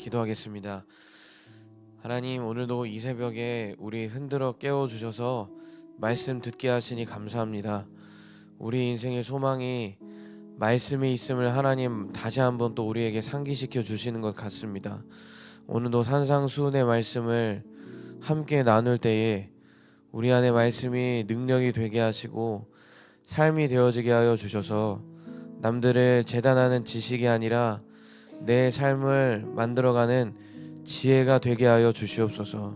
기도하겠습니다. 하나님 오늘도 이 새벽에 우리 흔들어 깨워 주셔서 말씀 듣게 하시니 감사합니다. 우리 인생의 소망이 말씀에 있음을 하나님 다시 한번 또 우리에게 상기시켜 주시는 것 같습니다. 오늘도 산상수훈의 말씀을 함께 나눌 때에 우리 안에 말씀이 능력이 되게 하시고 삶이 되어지게 하여 주셔서 남들을 재단하는 지식이 아니라 내 삶을 만들어가는 지혜가 되게 하여 주시옵소서.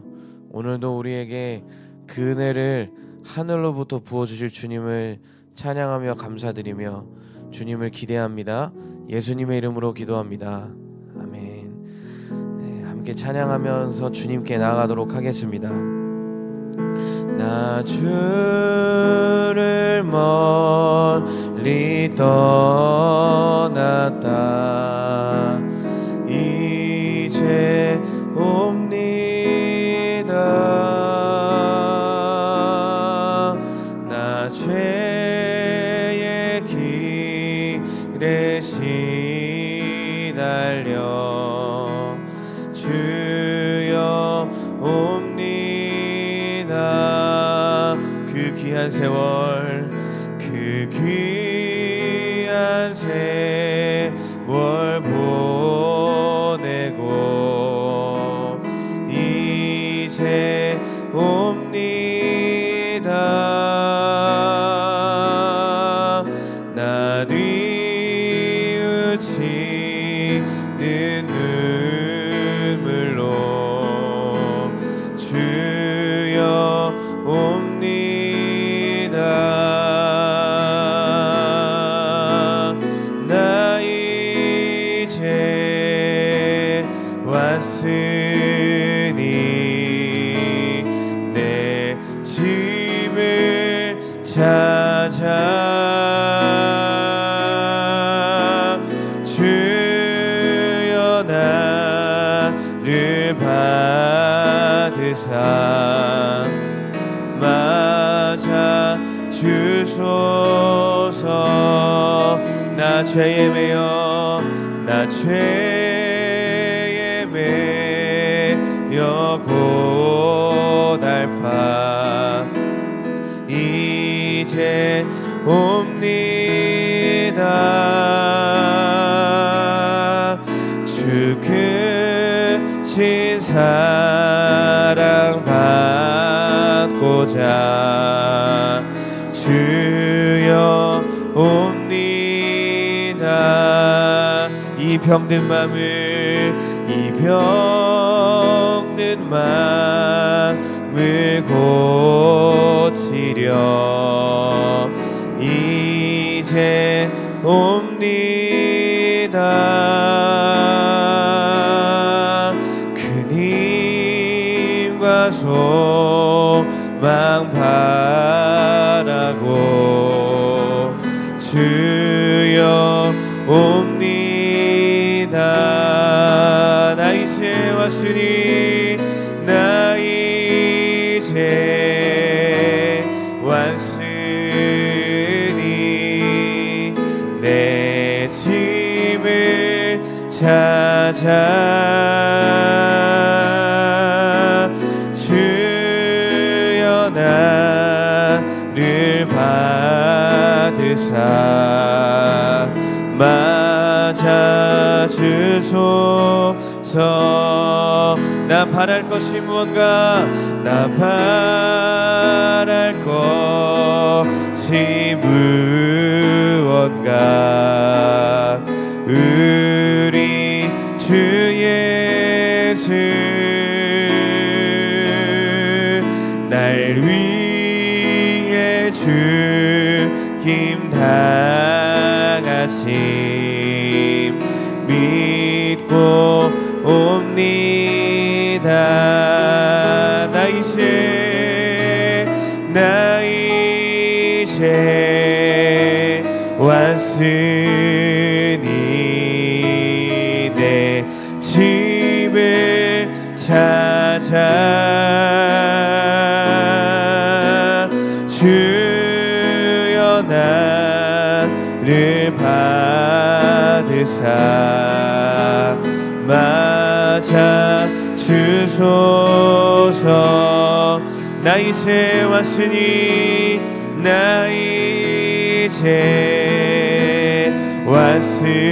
오늘도 우리에게 그 은혜를 하늘로부터 부어 주실 주님을 찬양하며 감사드리며 주님을 기대합니다. 예수님의 이름으로 기도합니다. 아멘. 네, 함께 찬양하면서 주님께 나아가도록 하겠습니다. 나 주를 멀 리 떠났다 이 주 죄에 매여 나 죄에 매여 고달파. 이제 옵니다. 주 크신 사 병든 맘을 이 병든 맘을 고치려. 이제 옵니다. 큰 힘과 소망 바라고 주여 옵니다 나 이제 왔으니 나 이제 왔으니 내 집을 찾아 주여 나를 받으사 맞 아 주소서. 나 바랄 것이 무언가 나 바랄 것이 무언가. 우리 주 예수 날 위해 죽임 당하심 옵니다 나 이제 나 이제 왔으니 내 집을 찾아 맞아 주소서. 나 이제 왔으니 나 이제 왔으니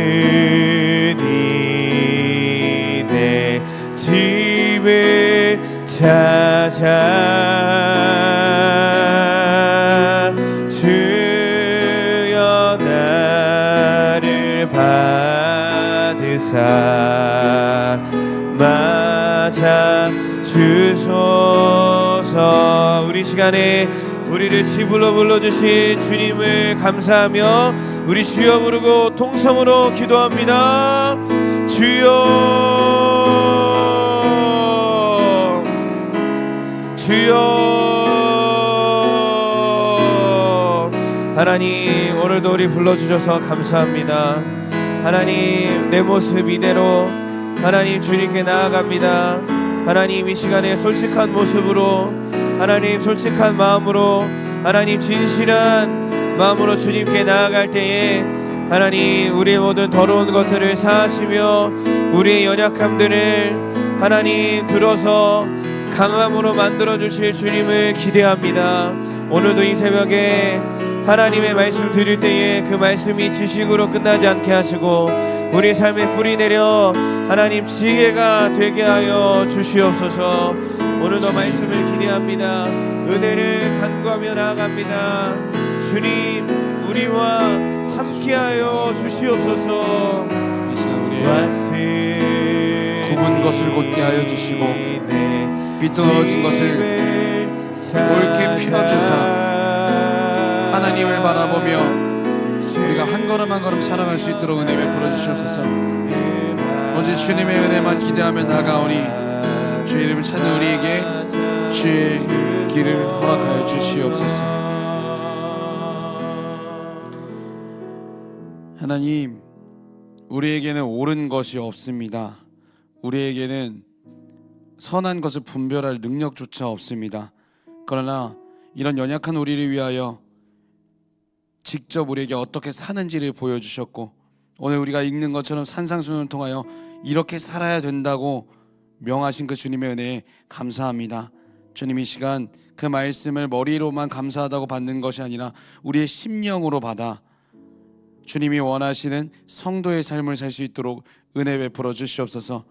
내 집을 찾아 주여 나를 받 으사 맞아 주소서. 우리 시간에 우리를 집으로 불러주신 주님을 감사하며 우리 주여 부르고 통성으로 기도합니다. 주여 주여. 하나님 오늘도 우리 불러주셔서 감사합니다 하나님 내 모습 이대로 하나님 주님께 나아갑니다 하나님 이 시간에 솔직한 모습으로 하나님 솔직한 마음으로 하나님 진실한 마음으로 주님께 나아갈 때에 하나님 우리의 모든 더러운 것들을 사하시며 우리의 연약함들을 하나님 들어서 강함으로 만들어 주실 주님을 기대합니다. 오늘도 이 새벽에 하나님의 말씀 드릴 때에 그 말씀이 지식으로 끝나지 않게 하시고 우리 삶에 뿌리 내려 하나님 지혜가 되게 하여 주시옵소서. 오늘도 말씀을 기대합니다. 은혜를 간구하며 나아갑니다. 주님 우리와 함께하여 주시옵소서. 이 시간 우리의 굽은 것을 곧게 하여 주시고 삐뚤어진 것을 옳게 펴주사 하나님을 바라보며 우리가 한 걸음 한 걸음 살아갈 수 있도록 은혜 베풀어 주시옵소서. 오직 주님의 은혜만 기대하며 나가오니 주의 이름을 찾는 우리에게 주의 길을 허락하여 주시옵소서. 하나님, 우리에게는 옳은 것이 없습니다. 우리에게는 선한 것을 분별할 능력조차 없습니다. 그러나 이런 연약한 우리를 위하여 직접 우리에게 어떻게 사는지를 보여주셨고 오늘 우리가 읽는 것처럼 산상수훈을 통하여 이렇게 살아야 된다고 명하신 그 주님의 은혜에 감사합니다. 주님 이 시간 그 말씀을 머리로만 감사하다고 받는 것이 아니라 우리의 심령으로 받아 주님이 원하시는 성도의 삶을 살 수 있도록 은혜 베풀어 주시옵소서.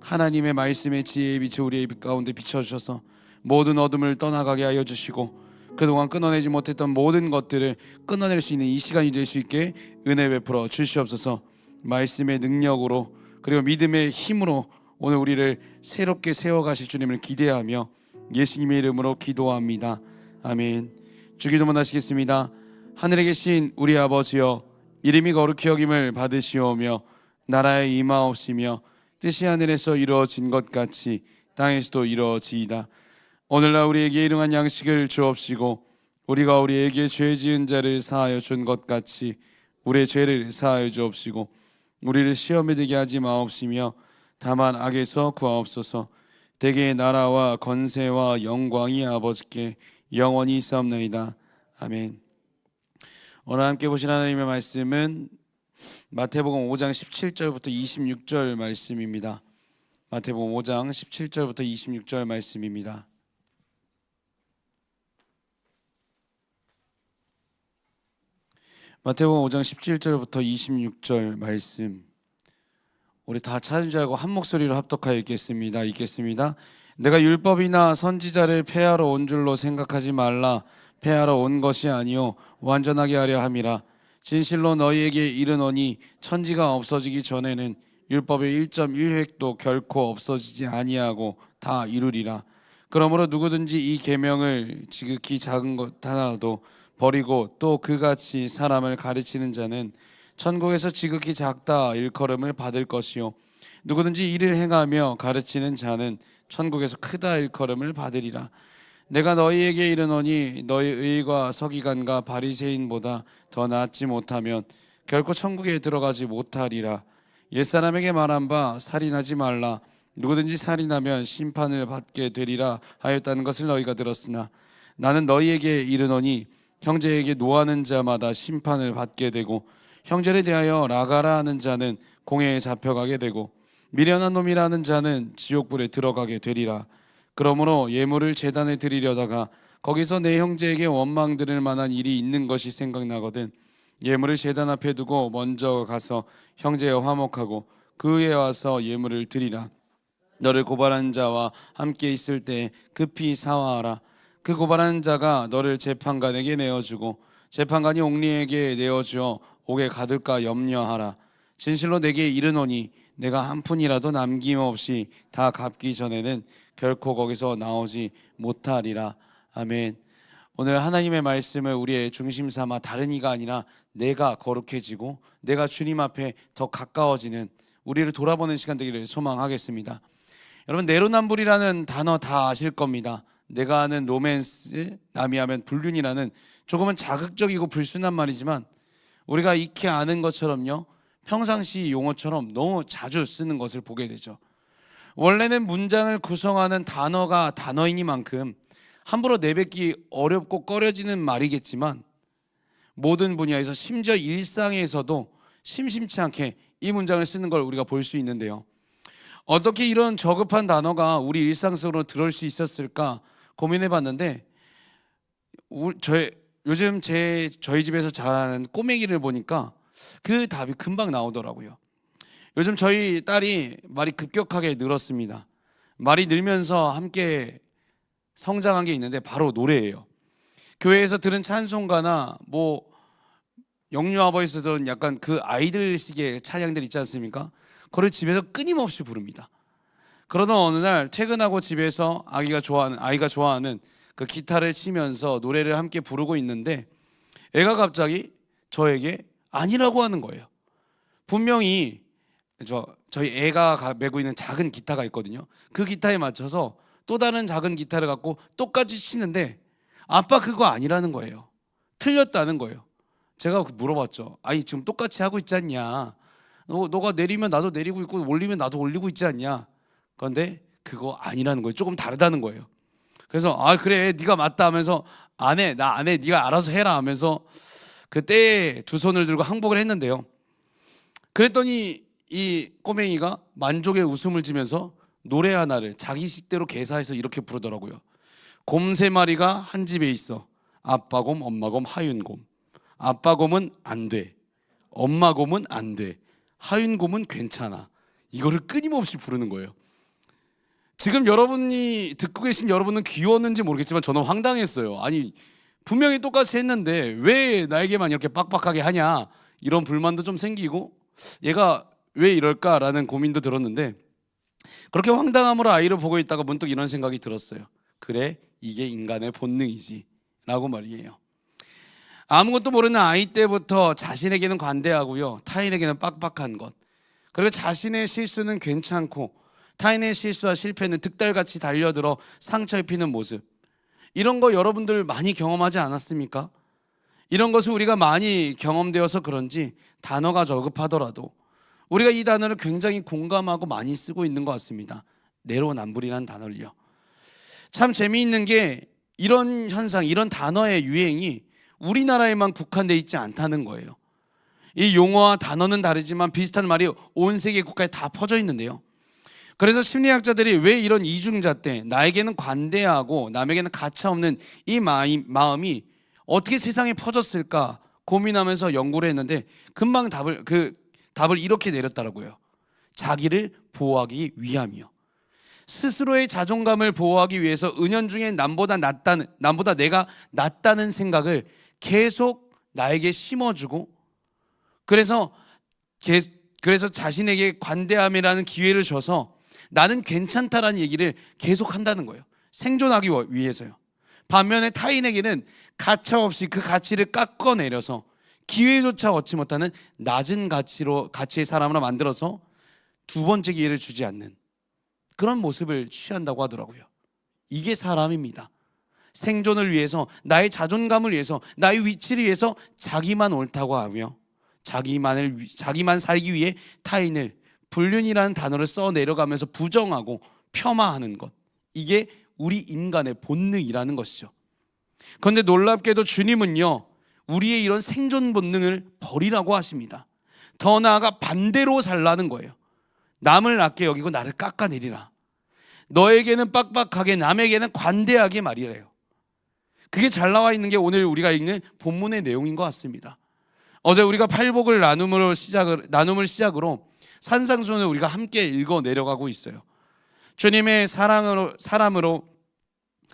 하나님의 말씀의 지혜의 빛이 우리의 빛 가운데 비춰 주셔서 모든 어둠을 떠나가게 하여 주시고 그동안 끊어내지 못했던 모든 것들을 끊어낼 수 있는 이 시간이 될 수 있게 은혜 베풀어 주시옵소서. 말씀의 능력으로 그리고 믿음의 힘으로 오늘 우리를 새롭게 세워 가실 주님을 기대하며 예수님의 이름으로 기도합니다. 아멘. 주기도문 하시겠습니다. 하늘에 계신 우리 아버지여 이름이 거룩히 여김을 받으시오며 나라의 임하옵시며 뜻이 하늘에서 이루어진 것 같이 땅에서도 이루어지이다. 오늘날 우리에게 일용한 양식을 주옵시고 우리가 우리에게 죄 지은 자를 사하여 준 것 같이 우리의 죄를 사하여 주옵시고 우리를 시험에 들게 하지 마옵시며 다만 악에서 구하옵소서. 대개의 나라와 건세와 영광이 아버지께 영원히 있사옵나이다. 아멘. 오늘 함께 보신 하나님의 말씀은 마태복음 5장 17절부터 26절 말씀입니다. 마태복음 5장 17절부터 26절 말씀입니다. 마태복음 5장 17절부터 26절 말씀. 우리 다 찾은 줄 알고 한 목소리로 합독하여 읽겠습니다. 읽겠습니다. 내가 율법이나 선지자를 폐하러 온 줄로 생각하지 말라. 폐하러 온 것이 아니요 완전하게 하려 함이라. 진실로 너희에게 이르노니 천지가 없어지기 전에는 율법의 1.1획도 결코 없어지지 아니하고 다 이루리라. 그러므로 누구든지 이 계명을 지극히 작은 것 하나라도 버리고 또 그같이 사람을 가르치는 자는 천국에서 지극히 작다 일컬음을 받을 것이요 누구든지 이를 행하며 가르치는 자는 천국에서 크다 일컬음을 받으리라. 내가 너희에게 이르노니 너희 의과 서기관과 바리새인보다 더 낫지 못하면 결코 천국에 들어가지 못하리라. 옛사람에게 말한 바 살인하지 말라. 누구든지 살인하면 심판을 받게 되리라 하였다는 것을 너희가 들었으나 나는 너희에게 이르노니 형제에게 노하는 자마다 심판을 받게 되고 형제를 대하여 나가라 하는 자는 공회에 잡혀가게 되고 미련한 놈이라는 자는 지옥불에 들어가게 되리라. 그러므로 예물을 제단에 드리려다가 거기서 내 형제에게 원망 들을 만한 일이 있는 것이 생각나거든 예물을 제단 앞에 두고 먼저 가서 형제와 화목하고 그에 와서 예물을 드리라. 너를 고발한 자와 함께 있을 때 급히 사화하라. 그 고발한 자가 너를 재판관에게 내어주고 재판관이 옥리에게 내어주어 옥에 가둘까 염려하라. 진실로 내게 이르노니 내가 한 푼이라도 남김없이 다 갚기 전에는 결코 거기서 나오지 못하리라. 아멘. 오늘 하나님의 말씀을 우리의 중심 삼아 다른 이가 아니라 내가 거룩해지고 내가 주님 앞에 더 가까워지는 우리를 돌아보는 시간 되기를 소망하겠습니다. 여러분 내로남불이라는 단어 다 아실 겁니다. 내가 아는 로맨스, 남이 하면 불륜이라는 조금은 자극적이고 불순한 말이지만 우리가 익히 아는 것처럼요. 평상시 용어처럼 너무 자주 쓰는 것을 보게 되죠. 원래는 문장을 구성하는 단어가 단어이니만큼 함부로 내뱉기 어렵고 꺼려지는 말이겠지만 모든 분야에서 심지어 일상에서도 심심치 않게 이 문장을 쓰는 걸 우리가 볼 수 있는데요. 어떻게 이런 저급한 단어가 우리 일상 속으로 들어올 수 있었을까 고민해 봤는데 우- 저희 요즘 제 저희 집에서 자라는 꼬맹이를 보니까 그 답이 금방 나오더라고요. 요즘 저희 딸이 말이 급격하게 늘었습니다. 말이 늘면서 함께 성장한 게 있는데 바로 노래예요. 교회에서 들은 찬송가나 뭐 영유 아버지에서 들은 약간 그 아이들식의 찬양들 있지 않습니까? 그걸 집에서 끊임없이 부릅니다. 그러던 어느 날 퇴근하고 집에서 아기가 좋아하는 아이가 좋아하는 그 기타를 치면서 노래를 함께 부르고 있는데 애가 갑자기 저에게 아니라고 하는 거예요. 분명히 저 저희 애가 가- 메고 있는 작은 기타가 있거든요. 그 기타에 맞춰서 또 다른 작은 기타를 갖고 똑같이 치는데 아빠 그거 아니라는 거예요. 틀렸다는 거예요. 제가 물어봤죠. 아니 지금 똑같이 하고 있지 않냐? 너, 너가 내리면 나도 내리고 있고 올리면 나도 올리고 있지 않냐? 그런데 그거 아니라는 거예요. 조금 다르다는 거예요. 그래서 아 그래 네가 맞다 하면서 안 해 나 안 해 네가 알아서 해라 하면서 그때 두 손을 들고 항복을 했는데요. 그랬더니 이 꼬맹이가 만족의 웃음을 지면서 노래 하나를 자기 식대로 개사해서 이렇게 부르더라고요. 곰 세 마리가 한 집에 있어. 아빠 곰, 엄마 곰, 하윤 곰. 아빠 곰은 안 돼. 엄마 곰은 안 돼. 하윤 곰은 괜찮아. 이거를 끊임없이 부르는 거예요. 지금 여러분이 듣고 계신 여러분은 귀여웠는지 모르겠지만 저는 황당했어요. 아니 분명히 똑같이 했는데 왜 나에게만 이렇게 빡빡하게 하냐 이런 불만도 좀 생기고 얘가 왜 이럴까라는 고민도 들었는데 그렇게 황당함으로 아이를 보고 있다가 문득 이런 생각이 들었어요. 그래 이게 인간의 본능이지라고 말이에요. 아무것도 모르는 아이 때부터 자신에게는 관대하고요 타인에게는 빡빡한 것 그리고 자신의 실수는 괜찮고 타인의 실수와 실패는 득달같이 달려들어 상처 입히는 모습 이런 거 여러분들 많이 경험하지 않았습니까? 이런 것을 우리가 많이 경험되어서 그런지 단어가 저급하더라도 우리가 이 단어를 굉장히 공감하고 많이 쓰고 있는 것 같습니다. 내로남불이라는 단어를요. 참 재미있는 게 이런 현상, 이런 단어의 유행이 우리나라에만 국한돼 있지 않다는 거예요. 이 용어와 단어는 다르지만 비슷한 말이 온 세계 국가에 다 퍼져 있는데요. 그래서 심리학자들이 왜 이런 이중자 때 나에게는 관대하고 남에게는 가차 없는 이 마음이 어떻게 세상에 퍼졌을까 고민하면서 연구를 했는데 금방 답을 그 답을 이렇게 내렸더라고요. 자기를 보호하기 위함이요. 스스로의 자존감을 보호하기 위해서 은연중에 남보다 낫다는 남보다 내가 낫다는 생각을 계속 나에게 심어주고 그래서 게- 그래서 자신에게 관대함이라는 기회를 줘서 나는 괜찮다라는 얘기를 계속 한다는 거예요. 생존하기 워- 위해서요. 반면에 타인에게는 가차 없이 그 가치를 깎아내려서 기회조차 얻지 못하는 낮은 가치로 가치의 사람으로 만들어서 두 번째 기회를 주지 않는 그런 모습을 취한다고 하더라고요. 이게 사람입니다. 생존을 위해서 나의 자존감을 위해서 나의 위치를 위해서 자기만 옳다고 하며 자기만을 위- 자기만 살기 위해 타인을 불륜이라는 단어를 써 내려가면서 부정하고 폄하하는 것 이게 우리 인간의 본능이라는 것이죠. 그런데 놀랍게도 주님은요 우리의 이런 생존 본능을 버리라고 하십니다. 더 나아가 반대로 살라는 거예요. 남을 낮게 여기고 나를 깎아내리라. 너에게는 빡빡하게 남에게는 관대하게 말이래요. 그게 잘 나와 있는 게 오늘 우리가 읽는 본문의 내용인 것 같습니다. 어제 우리가 팔복을 나눔으로 시작을 나눔을 시작으로 산상수훈을 우리가 함께 읽어 내려가고 있어요. 주님의 사랑으로 사람으로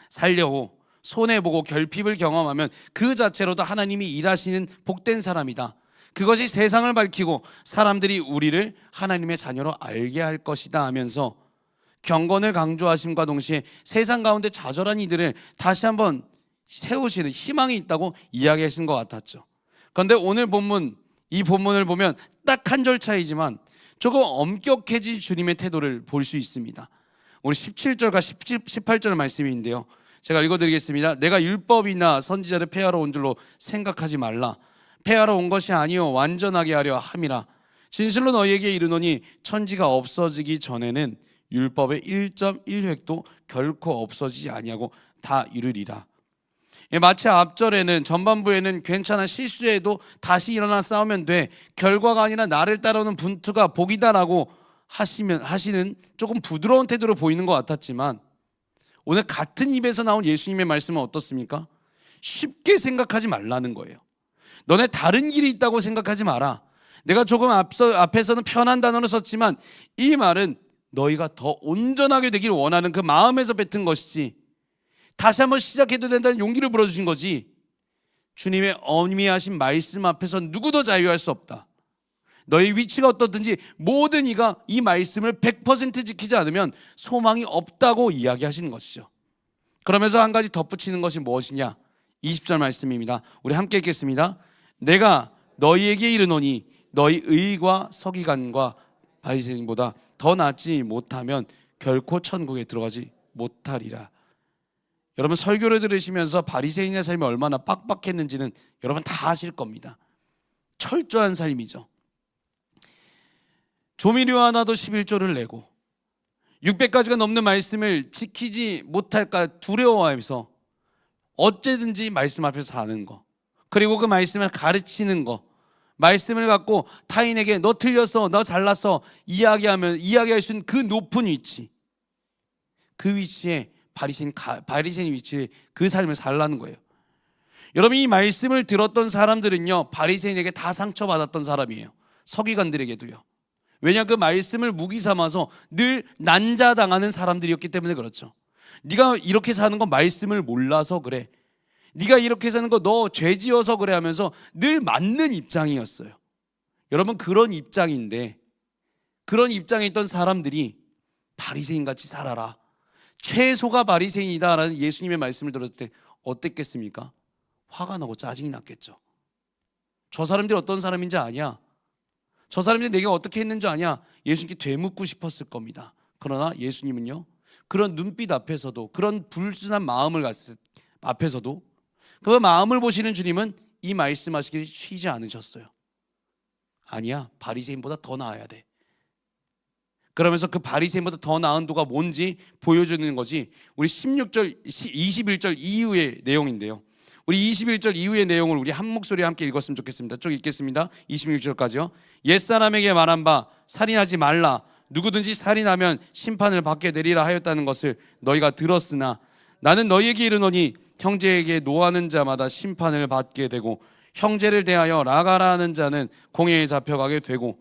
살려고 손해 보고 결핍을 경험하면 그 자체로도 하나님이 일하시는 복된 사람이다. 그것이 세상을 밝히고 사람들이 우리를 하나님의 자녀로 알게 할 것이다 하면서 경건을 강조하심과 동시에 세상 가운데 좌절한 이들을 다시 한번 세우시는 희망이 있다고 이야기하신 것 같았죠. 그런데 오늘 본문 이 본문을 보면 딱 한 절 차이지만 조금 엄격해진 주님의 태도를 볼 수 있습니다. 우리 17절과 17, 18절 말씀인데요. 제가 읽어드리겠습니다. 내가 율법이나 선지자를 폐하러 온 줄로 생각하지 말라. 폐하러 온 것이 아니요 완전하게 하려 함이라. 진실로 너희에게 이르노니 천지가 없어지기 전에는 율법의 1.1획도 결코 없어지지 아니하고 다 이르리라. 예, 마치 앞절에는 전반부에는 괜찮아 실수해도 다시 일어나 싸우면 돼 결과가 아니라 나를 따라오는 분투가 복이다라고 하시면 하시는 조금 부드러운 태도로 보이는 것 같았지만 오늘 같은 입에서 나온 예수님의 말씀은 어떻습니까? 쉽게 생각하지 말라는 거예요. 너네 다른 길이 있다고 생각하지 마라. 내가 조금 앞서 앞에서는 편한 단어를 썼지만 이 말은 너희가 더 온전하게 되기를 원하는 그 마음에서 뱉은 것이지 다시 한번 시작해도 된다는 용기를 불어주신 거지. 주님의 어미하신 말씀 앞에서 누구도 자유할 수 없다. 너희 위치가 어떻든지 모든 이가 이 말씀을 100% 지키지 않으면 소망이 없다고 이야기하시는 것이죠. 그러면서 한 가지 덧붙이는 것이 무엇이냐? 20절 말씀입니다. 우리 함께 읽겠습니다. 내가 너희에게 이르노니 너희 의과 서기관과 바리새인보다 더 낫지 못하면 결코 천국에 들어가지 못하리라. 여러분 설교를 들으시면서 바리새인의 삶이 얼마나 빡빡했는지는 여러분 다 아실 겁니다. 철저한 삶이죠. 조미료 하나도 11조를 내고 600가지가 넘는 말씀을 지키지 못할까 두려워해서 어째든지 말씀 앞에서 사는 거. 그리고 그 말씀을 가르치는 거. 말씀을 갖고 타인에게 너 틀렸어, 너 잘났어 이야기하면 이야기할 수 있는 그 높은 위치. 그 위치에 바리새인 가- 바리새인 위치에 그 삶을 살라는 거예요. 여러분 이 말씀을 들었던 사람들은요 바리새인에게 다 상처받았던 사람이에요. 서기관들에게도요. 왜냐 그 말씀을 무기 삼아서 늘 난자당하는 사람들이었기 때문에 그렇죠. 네가 이렇게 사는 건 말씀을 몰라서 그래. 네가 이렇게 사는 거 너 죄지어서 그래 하면서 늘 맞는 입장이었어요. 여러분 그런 입장인데 그런 입장에 있던 사람들이 바리새인 같이 살아라. 최소가 바리새인이다라는 예수님의 말씀을 들었을 때 어땠겠습니까? 화가 나고 짜증이 났겠죠. 저 사람들이 어떤 사람인지 아냐? 저 사람들이 내가 어떻게 했는지 아냐? 예수님께 되묻고 싶었을 겁니다. 그러나 예수님은요. 그런 눈빛 앞에서도 그런 불순한 마음을 갔을 앞에서도 그 마음을 보시는 주님은 이 말씀하시기를 쉬지 않으셨어요. 아니야. 바리새인보다 더 나아야 돼. 그러면서 그 바리새인보다 더 나은 도가 뭔지 보여주는 거지. 우리 16절 21절 이후의 내용인데요. 우리 21절 이후의 내용을 우리 한 목소리에 함께 읽었으면 좋겠습니다. 쭉 읽겠습니다. 26절까지요. 옛사람에게 말한 바 살인하지 말라. 누구든지 살인하면 심판을 받게 되리라 하였다는 것을 너희가 들었으나 나는 너희에게 이르노니 형제에게 노하는 자마다 심판을 받게 되고 형제를 대하여 라가라 하는 자는 공회에 잡혀가게 되고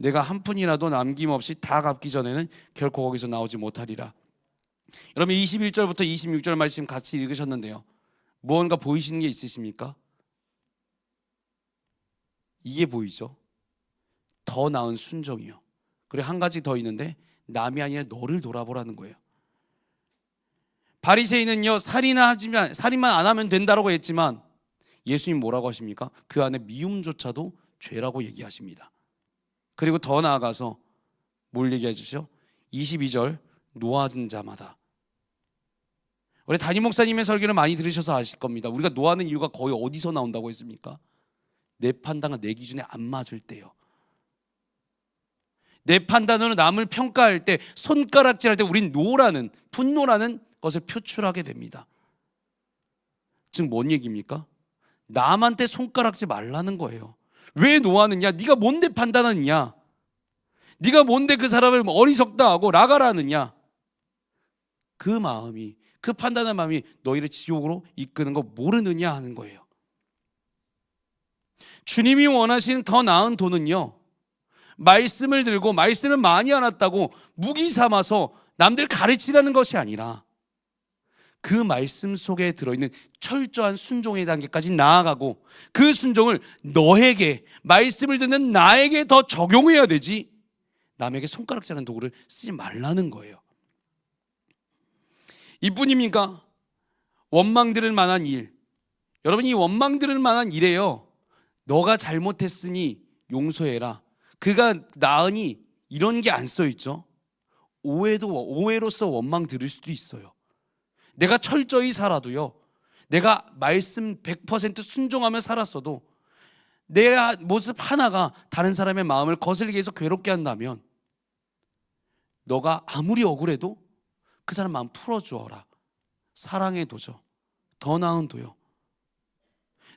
내가 한 푼이라도 남김없이 다 갚기 전에는 결코 거기서 나오지 못하리라 여러분 21절부터 26절 말씀 같이 읽으셨는데요. 무언가 보이시는 게 있으십니까? 이게 보이죠? 더 나은 순종이요. 그리고 한 가지 더 있는데 남이 아니라 너를 돌아보라는 거예요. 바리새인은요 살인하지만 살인만 안 하면 된다라고 했지만 예수님 뭐라고 하십니까? 그 안에 미움조차도 죄라고 얘기하십니다. 그리고 더 나아가서 뭘 얘기해 주시죠? 22절 노하는 자마다 우리 담임 목사님의 설교를 많이 들으셔서 아실 겁니다. 우리가 노하는 이유가 거의 어디서 나온다고 했습니까? 내 판단과 내 기준에 안 맞을 때요. 내 판단으로 남을 평가할 때 손가락질할 때 우린 노라는 분노라는 것을 표출하게 됩니다. 즉 뭔 얘기입니까? 남한테 손가락질 말라는 거예요. 왜 노하느냐? 네가 뭔데 판단하느냐? 네가 뭔데 그 사람을 어리석다 하고 라가라느냐? 그 마음이 그 판단한 마음이 너희를 지옥으로 이끄는 거 모르느냐 하는 거예요. 주님이 원하시는 더 나은 돈은요. 말씀을 들고 말씀을 많이 알았다고 무기 삼아서 남들 가르치라는 것이 아니라 그 말씀 속에 들어있는 철저한 순종의 단계까지 나아가고 그 순종을 너에게 말씀을 듣는 나에게 더 적용해야 되지 남에게 손가락질하는 도구를 쓰지 말라는 거예요. 이뿐입니까? 원망 들을 만한 일. 여러분 이 원망 들을 만한 일에요. 너가 잘못했으니 용서해라. 그가 나으니 이런 게 안 써 있죠. 오해도 오해로서 원망 들을 수도 있어요. 내가 철저히 살아도요. 내가 말씀 100% 순종하며 살았어도 내 모습 하나가 다른 사람의 마음을 거슬리게 해서 괴롭게 한다면 너가 아무리 억울해도 그 사람 마음 풀어주어라. 사랑의 도죠. 더 나은 도요.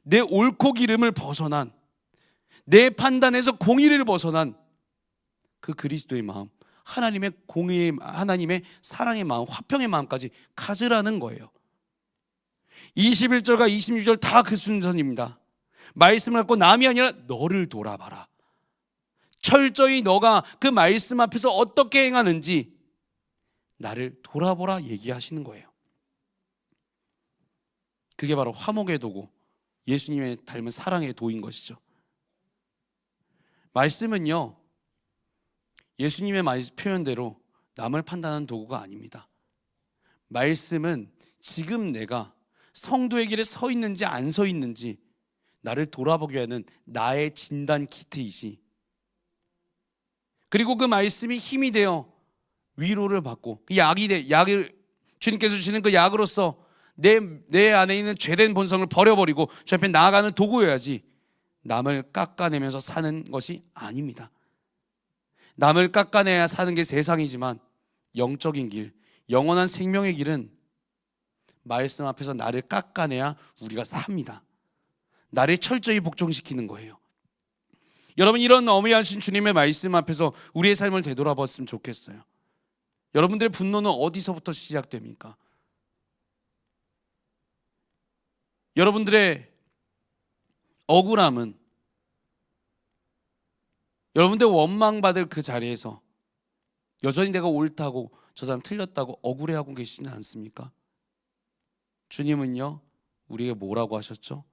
내 옳고 기름을 벗어난 내 판단에서 공의를 벗어난 그 그리스도의 마음, 하나님의 공의의 하나님의 사랑의 마음, 화평의 마음까지 가지라는 거예요. 21절과 26절 다 그 순서입니다. 말씀을 갖고 남이 아니라 너를 돌아봐라. 철저히 너가 그 말씀 앞에서 어떻게 행하는지 나를 돌아보라 얘기하시는 거예요. 그게 바로 화목의 도고 예수님의 닮은 사랑의 도인 것이죠. 말씀은요, 예수님의 말- 표현대로 남을 판단하는 도구가 아닙니다. 말씀은 지금 내가 성도의 길에 서 있는지 안 서 있는지 나를 돌아보게 하는 나의 진단 키트이지. 그리고 그 말씀이 힘이 되어 위로를 받고 그 약이 돼 약을 주님께서 주시는 그 약으로서 내 내 안에 있는 죄된 본성을 버려버리고 주 앞에 나아가는 도구여야지 남을 깎아내면서 사는 것이 아닙니다. 남을 깎아내야 사는 게 세상이지만 영적인 길, 영원한 생명의 길은 말씀 앞에서 나를 깎아내야 우리가 삽니다. 나를 철저히 복종시키는 거예요. 여러분 이런 어미하신 주님의 말씀 앞에서 우리의 삶을 되돌아봤으면 좋겠어요. 여러분들의 분노는 어디서부터 시작됩니까? 여러분들의 억울함은 여러분들 원망받을 그 자리에서 여전히 내가 옳다고 저 사람 틀렸다고 억울해하고 계시지 않습니까? 주님은요 우리에게 뭐라고 하셨죠?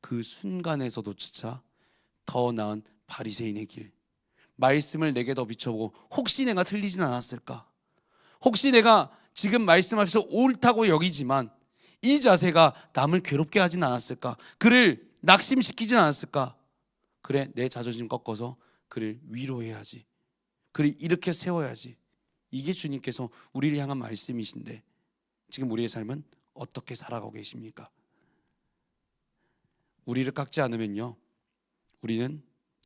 그 순간에서도조차 더 나은 바리새인의 길 말씀을 내게 더 비춰보고 혹시 내가 틀리진 않았을까? 혹시 내가 지금 말씀 앞에서 옳다고 여기지만 이 자세가 남을 괴롭게 하진 않았을까? 그를 낙심시키진 않았을까? 그래 내 자존심 꺾어서 그를 위로해야지. 그를 이렇게 세워야지. 이게 주님께서 우리를 향한 말씀이신데 지금 우리의 삶은 어떻게 살아가고 계십니까? 우리를 깎지 않으면요. 우리는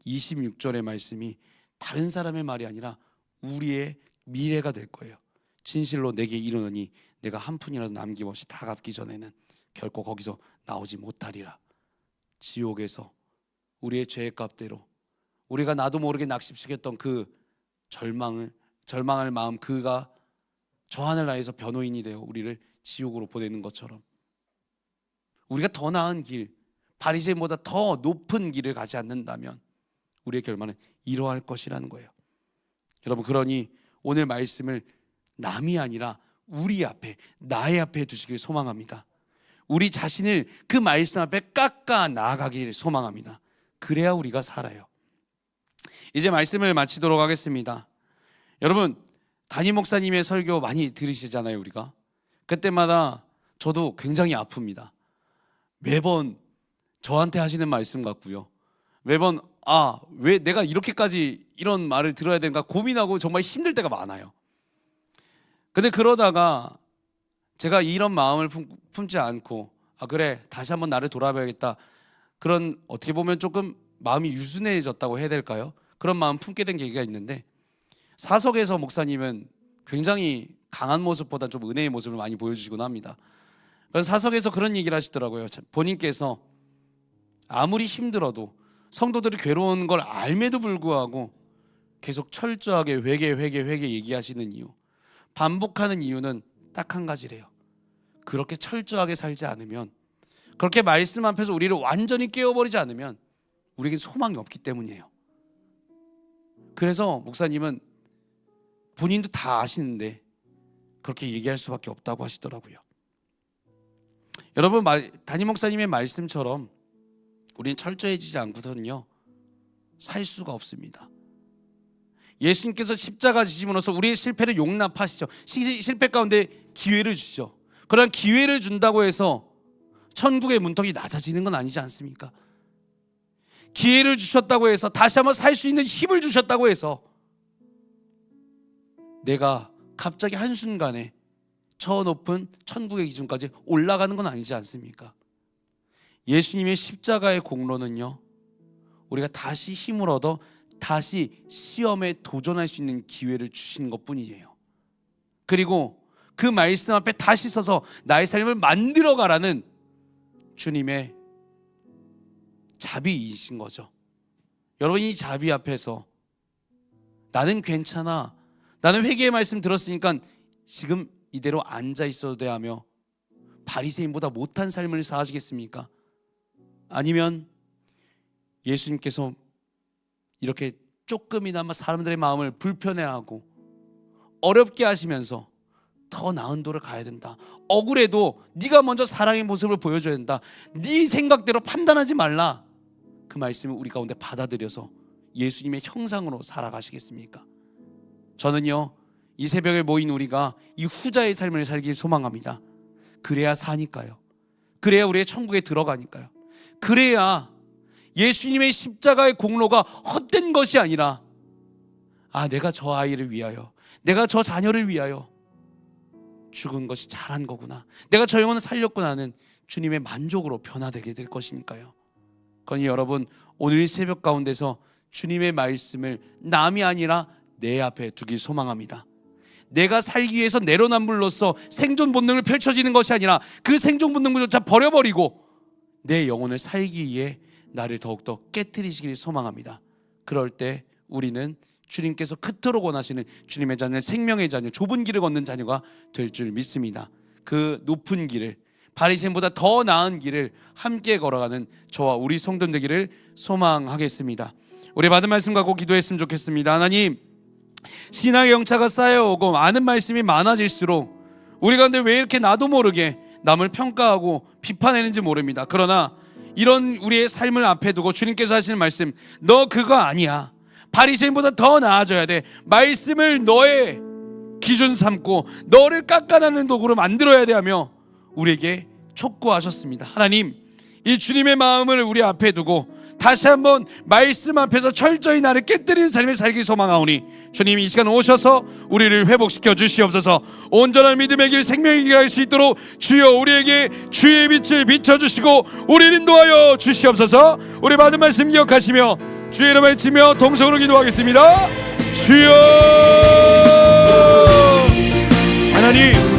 26절의 말씀이 다른 사람의 말이 아니라 우리의 미래가 될 거예요. 진실로 내게 이르노니 내가 한 푼이라도 남김없이 다 갚기 전에는 결코 거기서 나오지 못하리라. 지옥에서 우리의 죄의 값대로 우리가 나도 모르게 낙심시켰던 그 절망을 절망할 마음 그가 저 하늘 나에서 변호인이 되어 우리를 지옥으로 보내는 것처럼 우리가 더 나은 길 바리새인보다 더 높은 길을 가지 않는다면 우리의 결말은 이러할 것이라는 거예요. 여러분 그러니 오늘 말씀을 남이 아니라 우리 앞에 나의 앞에 두시길 소망합니다. 우리 자신을 그 말씀 앞에 깎아 나아가기를 소망합니다. 그래야 우리가 살아요. 이제 말씀을 마치도록 하겠습니다. 여러분 담임 목사님의 설교 많이 들으시잖아요, 우리가. 그때마다 저도 굉장히 아픕니다. 매번 저한테 하시는 말씀 같고요. 매번 아, 왜 내가 이렇게까지 이런 말을 들어야 되는가 고민하고 정말 힘들 때가 많아요. 근데 그러다가 제가 이런 마음을 품, 품지 않고 아 그래 다시 한번 나를 돌아봐야겠다 그런 어떻게 보면 조금 마음이 유순해졌다고 해야 될까요? 그런 마음 품게 된 계기가 있는데 사석에서 목사님은 굉장히 강한 모습보다 좀 은혜의 모습을 많이 보여주시곤 합니다. 그래서 사석에서 그런 얘기를 하시더라고요. 자, 본인께서 아무리 힘들어도 성도들이 괴로운 걸 알매도 불구하고 계속 철저하게 회개 회개 회개 얘기하시는 이유 반복하는 이유는 딱 한 가지래요. 그렇게 철저하게 살지 않으면 그렇게 말씀 앞에서 우리를 완전히 깨워버리지 않으면 우리에게 소망이 없기 때문이에요. 그래서 목사님은 본인도 다 아시는데 그렇게 얘기할 수밖에 없다고 하시더라고요. 여러분 말- 담임 목사님의 말씀처럼 우리는 철저해지지 않고선요 살 수가 없습니다. 예수님께서 십자가 지심으로써 우리의 실패를 용납하시죠. 시- 실패 가운데 기회를 주시죠. 그런 기회를 준다고 해서 천국의 문턱이 낮아지는 건 아니지 않습니까? 기회를 주셨다고 해서 다시 한번 살 수 있는 힘을 주셨다고 해서 내가 갑자기 한순간에 저 높은 천국의 기준까지 올라가는 건 아니지 않습니까? 예수님의 십자가의 공로는요. 우리가 다시 힘을 얻어 다시 시험에 도전할 수 있는 기회를 주시는 것 뿐이에요. 그리고 그 말씀 앞에 다시 서서 나의 삶을 만들어 가라는 주님의 자비이신 거죠. 여러분 이 자비 앞에서 나는 괜찮아. 나는 회개의 말씀 들었으니까 지금 이대로 앉아 있어도 돼 하며 바리새인보다 못한 삶을 사시겠습니까? 아니면 예수님께서 이렇게 조금이나마 사람들의 마음을 불편해하고 어렵게 하시면서 더 나은 도를 가야 된다. 억울해도 네가 먼저 사랑의 모습을 보여줘야 된다. 네 생각대로 판단하지 말라. 그 말씀을 우리 가운데 받아들여서 예수님의 형상으로 살아가시겠습니까? 저는요 이 새벽에 모인 우리가 이 후자의 삶을 살길 소망합니다. 그래야 사니까요. 그래야 우리의 천국에 들어가니까요. 그래야 예수님의 십자가의 공로가 헛된 것이 아니라 아 내가 저 아이를 위하여 내가 저 자녀를 위하여 죽은 것이 잘한 거구나. 내가 저 영혼을 살렸구나는 주님의 만족으로 변화되게 될 것이니까요. 그러니 여러분 오늘 이 새벽 가운데서 주님의 말씀을 남이 아니라 내 앞에 두길 소망합니다. 내가 살기 위해서 내로남불로서 생존 본능을 펼쳐지는 것이 아니라 그 생존 본능조차 버려버리고 내 영혼을 살기 위해 나를 더욱더 깨뜨리시길 소망합니다. 그럴 때 우리는 주님께서 그토록 원하시는 주님의 자녀, 생명의 자녀, 좁은 길을 걷는 자녀가 될 줄 믿습니다. 그 높은 길을 바리새인보다 더 나은 길을 함께 걸어가는 저와 우리 성도들 되기를 소망하겠습니다. 우리 받은 말씀 갖고 기도했으면 좋겠습니다. 하나님 신앙의 영차가 쌓여오고 많은 말씀이 많아질수록 우리 가운데 왜 이렇게 나도 모르게 남을 평가하고 비판하는지 모릅니다. 그러나 이런 우리의 삶을 앞에 두고 주님께서 하시는 말씀 너 그거 아니야. 바리새인보다 더 나아져야 돼. 말씀을 너의 기준 삼고 너를 깎아내는 도구로 만들어야 돼 하며 우리에게 촉구하셨습니다. 하나님 이 주님의 마음을 우리 앞에 두고 다시 한번 말씀 앞에서 철저히 나를 깨뜨리는 삶을 살기 소망하오니 주님 이 시간 오셔서 우리를 회복시켜 주시옵소서. 온전한 믿음의 길 생명의 길할수 있도록 주여 우리에게 주의 빛을 비춰주시고 우리를 인도하여 주시옵소서. 우리 받은 말씀 기억하시며 주의 이름을 치며 동성으로 기도하겠습니다. 주여! 하나님